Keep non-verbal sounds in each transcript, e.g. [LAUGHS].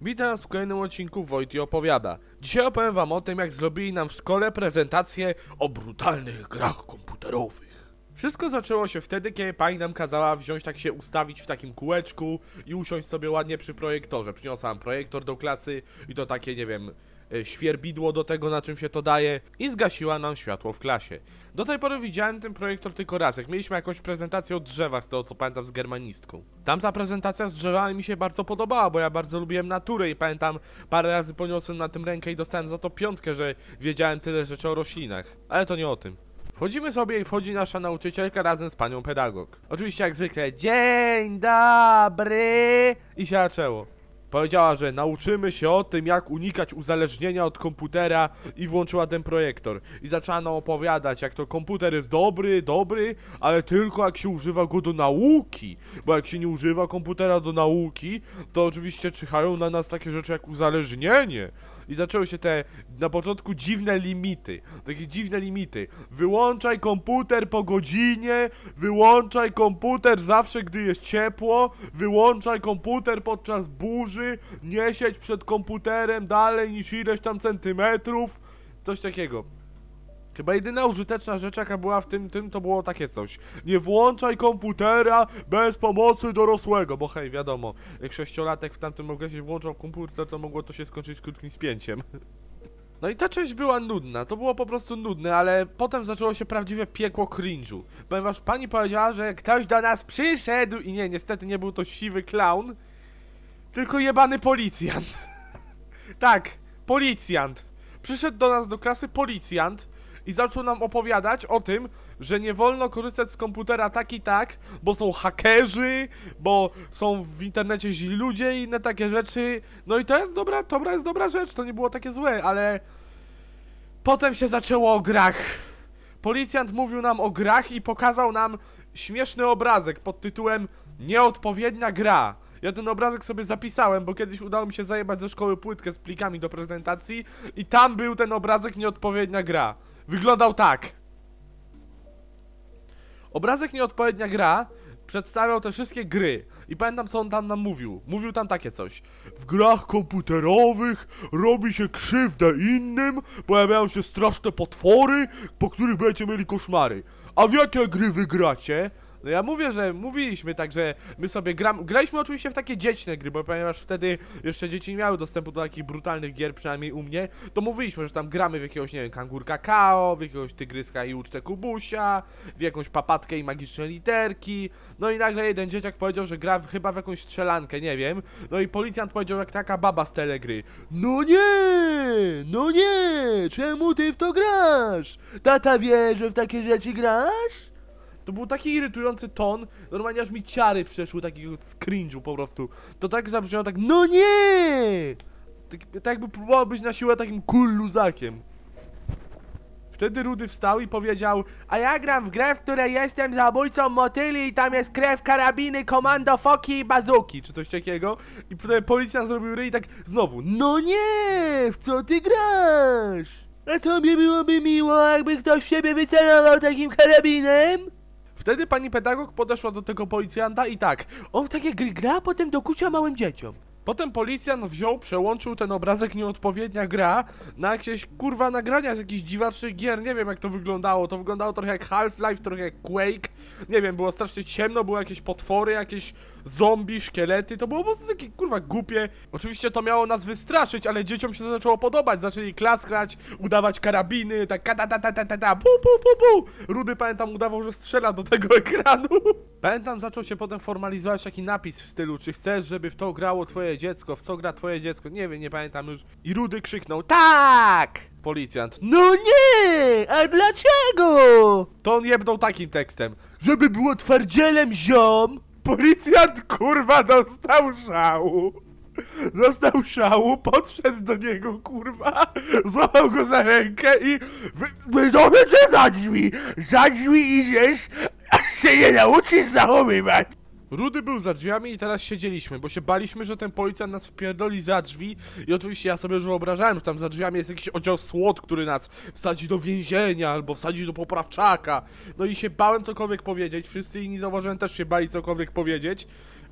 Witam w kolejnym odcinku Wojty opowiada. Dzisiaj opowiem wam o tym, jak zrobili nam w szkole prezentację o brutalnych grach komputerowych. Wszystko zaczęło się wtedy, kiedy pani nam kazała wziąć tak się ustawić w takim kółeczku i usiąść sobie ładnie przy projektorze. Przyniosła nam projektor do klasy i to takie, nie wiem, świerbidło do tego, na czym się to daje i zgasiła nam światło w klasie. Do tej pory widziałem ten projektor tylko raz, jak mieliśmy jakąś prezentację o drzewach, z tego co pamiętam z germanistką. Tamta prezentacja z drzewami mi się bardzo podobała, bo ja bardzo lubiłem naturę i pamiętam parę razy poniosłem na tym rękę i dostałem za to piątkę, że wiedziałem tyle rzeczy o roślinach. Ale to nie o tym. Wchodzimy sobie i wchodzi nasza nauczycielka razem z panią pedagog. Oczywiście jak zwykle, dzień dobry i się zaczęło. Powiedziała, że nauczymy się o tym, jak unikać uzależnienia od komputera i włączyła ten projektor. I zaczęła nam opowiadać, jak to komputer jest dobry, dobry, ale tylko jak się używa go do nauki. Bo jak się nie używa komputera do nauki, to oczywiście czyhają na nas takie rzeczy jak uzależnienie. I zaczęły się te na początku dziwne limity. Takie dziwne limity. Wyłączaj komputer po godzinie, wyłączaj komputer zawsze, gdy jest ciepło, wyłączaj komputer podczas burzy, nie siedź przed komputerem dalej niż ileś tam centymetrów. Coś takiego. Chyba jedyna użyteczna rzecz, jaka była w tym, tym, to było takie coś. Nie włączaj komputera bez pomocy dorosłego, bo hej, wiadomo, jak sześciolatek w tamtym okresie włączał komputer, to mogło to się skończyć krótkim spięciem. No i ta część była nudna, to było po prostu nudne, ale potem zaczęło się prawdziwe piekło cringe'u. Ponieważ pani powiedziała, że ktoś do nas przyszedł i nie, niestety nie był to siwy clown, tylko jebany policjant. [LAUGHS] tak, policjant. Przyszedł do nas do klasy policjant i zaczął nam opowiadać o tym, że nie wolno korzystać z komputera tak i tak, bo są hakerzy, bo są w internecie źli ludzie i inne takie rzeczy. No i to jest dobra, dobra jest dobra rzecz, to nie było takie złe, ale potem się zaczęło o grach. Policjant mówił nam o grach i pokazał nam śmieszny obrazek pod tytułem Nieodpowiednia gra. Ja ten obrazek sobie zapisałem, bo kiedyś udało mi się zajebać ze szkoły płytkę z plikami do prezentacji i tam był ten obrazek Nieodpowiednia gra. Wyglądał tak. Obrazek Nieodpowiednia gra przedstawiał te wszystkie gry. I pamiętam co on tam nam mówił. Mówił tam takie coś. W grach komputerowych robi się krzywdę innym, pojawiają się straszne potwory, po których będziecie mieli koszmary. A w jakie gry wygracie? No ja mówię, że mówiliśmy tak, że my sobie gram, graliśmy oczywiście w takie dziecine gry, bo ponieważ wtedy jeszcze dzieci nie miały dostępu do takich brutalnych gier, przynajmniej u mnie, to mówiliśmy, że tam gramy w jakiegoś, nie wiem, kangur kakao, w jakiegoś tygryska i ucztę kubusia, w jakąś papatkę i magiczne literki, no i nagle jeden dzieciak powiedział, że gra w, chyba w jakąś strzelankę, nie wiem, no i policjant powiedział jak taka baba z telegry. No nie, no nie, czemu ty w to grasz? Tata wie, że w takie rzeczy grasz? To był taki irytujący ton, normalnie aż mi ciary przeszły takiego cringe'u po prostu. To tak zabrzmiało tak, no nie! Tak, tak jakby próbował być na siłę takim cool luzakiem. Wtedy Rudy wstał i powiedział A ja gram w grę, w której jestem zabójcą motyli i tam jest krew, karabiny, komando, foki i bazuki, czy coś takiego. I wtedy policjant zrobił ryj i tak znowu No nie! W co ty grasz? A tobie byłoby miło, jakby ktoś siebie wycelował takim karabinem? Wtedy pani pedagog podeszła do tego policjanta i tak, on takie gry gra, a potem dokucza małym dzieciom. Potem policjant wziął, przełączył ten obrazek nieodpowiednia gra na jakieś kurwa nagrania z jakichś dziwacznych gier, nie wiem jak to wyglądało, to wyglądało trochę jak Half-Life, trochę jak Quake, nie wiem, było strasznie ciemno, były jakieś potwory, jakieś zombie, szkielety, to było po prostu takie kurwa głupie. Oczywiście to miało nas wystraszyć, ale dzieciom się zaczęło podobać, zaczęli klaskać, udawać karabiny, tak ta ta ta ta ta ta pu pu pu pu. Rudy pamiętam udawał, że strzela do tego [LAUGHS] ekranu. Pamiętam zaczął się potem formalizować taki napis w stylu, czy chcesz, żeby w to grało twoje dziecko, w co gra twoje dziecko, nie wiem, nie pamiętam już. I Rudy krzyknął, tak! Policjant, no nie, a dlaczego? To on jebnął takim tekstem, żeby było twardzielem ziom. Policjant kurwa dostał szału. Dostał szału, podszedł do niego, kurwa, złapał go za rękę i wy, wydobył cię za drzwi, za drzwi idziesz, aż się nie nauczysz zachowywać. Rudy był za drzwiami i teraz siedzieliśmy, bo się baliśmy, że ten policjant nas wpierdoli za drzwi i oczywiście ja sobie już wyobrażałem, że tam za drzwiami jest jakiś oddział SWOT, który nas wsadzi do więzienia albo wsadzi do poprawczaka. No i się bałem cokolwiek powiedzieć, wszyscy inni zauważyłem też się bali cokolwiek powiedzieć.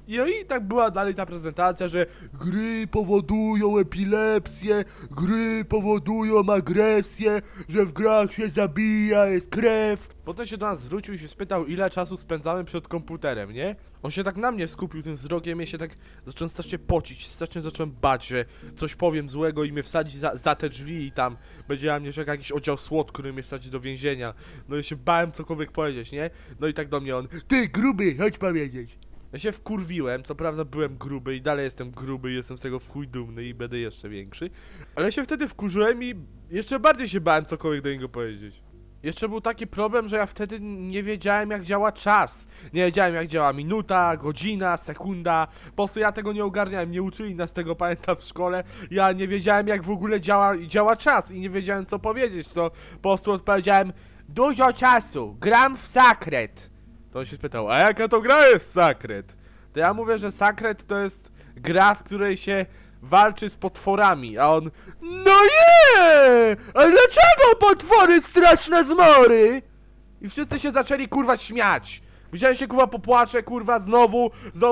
I, no i tak była dalej ta prezentacja, że gry powodują epilepsję, gry powodują agresję, że w grach się zabija, jest krew. Potem się do nas zwrócił i się spytał, ile czasu spędzamy przed komputerem, nie? On się tak na mnie skupił tym wzrokiem, ja się tak zacząłem strasznie pocić, strasznie zacząłem bać, że coś powiem złego i mnie wsadzi za, za te drzwi i tam będzie na mnie czekał jakiś oddział SWAT, który mnie wsadzi do więzienia. No i się bałem cokolwiek powiedzieć, nie? No i tak do mnie on, ty gruby, chodź powiedzieć. Ja się wkurwiłem, co prawda byłem gruby i dalej jestem gruby i jestem z tego w chuj dumny i będę jeszcze większy, ale się wtedy wkurzyłem i jeszcze bardziej się bałem cokolwiek do niego powiedzieć. Jeszcze był taki problem, że ja wtedy nie wiedziałem jak działa czas. Nie wiedziałem jak działa minuta, godzina, sekunda. Po prostu ja tego nie ogarniałem, nie uczyli nas tego, [LAUGHS] pamiętam w szkole. Ja nie wiedziałem jak w ogóle działa, działa czas i nie wiedziałem co powiedzieć. To po prostu odpowiedziałem dużo czasu, gram w sakret. To się spytał, a jaka to gra jest Sakret? To ja mówię, że Sakret to jest gra, w której się walczy z potworami, a on No nie! A dlaczego potwory straszne zmory? I wszyscy się zaczęli kurwa śmiać. Widziałem się kurwa popłaczę, kurwa znowu,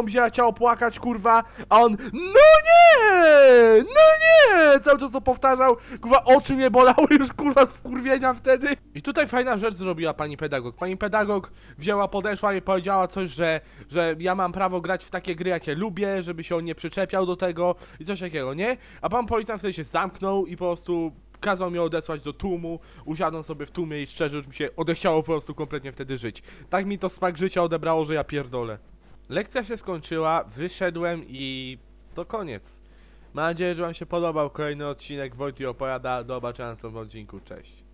się chciało płakać, kurwa, a on No! No nie! Cały czas to powtarzał, kurwa oczy mnie bolały już kurwa z wkurwienia wtedy. I tutaj fajna rzecz zrobiła pani pedagog. Pani pedagog wzięła, podeszła i powiedziała coś, że, że ja mam prawo grać w takie gry, jakie lubię, żeby się on nie przyczepiał do tego i coś takiego, nie? A pan policjant wtedy się zamknął i po prostu kazał mnie odesłać do tłumu, usiadłem sobie w tłumie i szczerze już mi się odechciało po prostu kompletnie wtedy żyć. Tak mi to smak życia odebrało, że ja pierdolę. Lekcja się skończyła, wyszedłem i to koniec. Mam nadzieję, że wam się podobał kolejny odcinek Wojty opowiada. Do zobaczenia w następnym odcinku, cześć.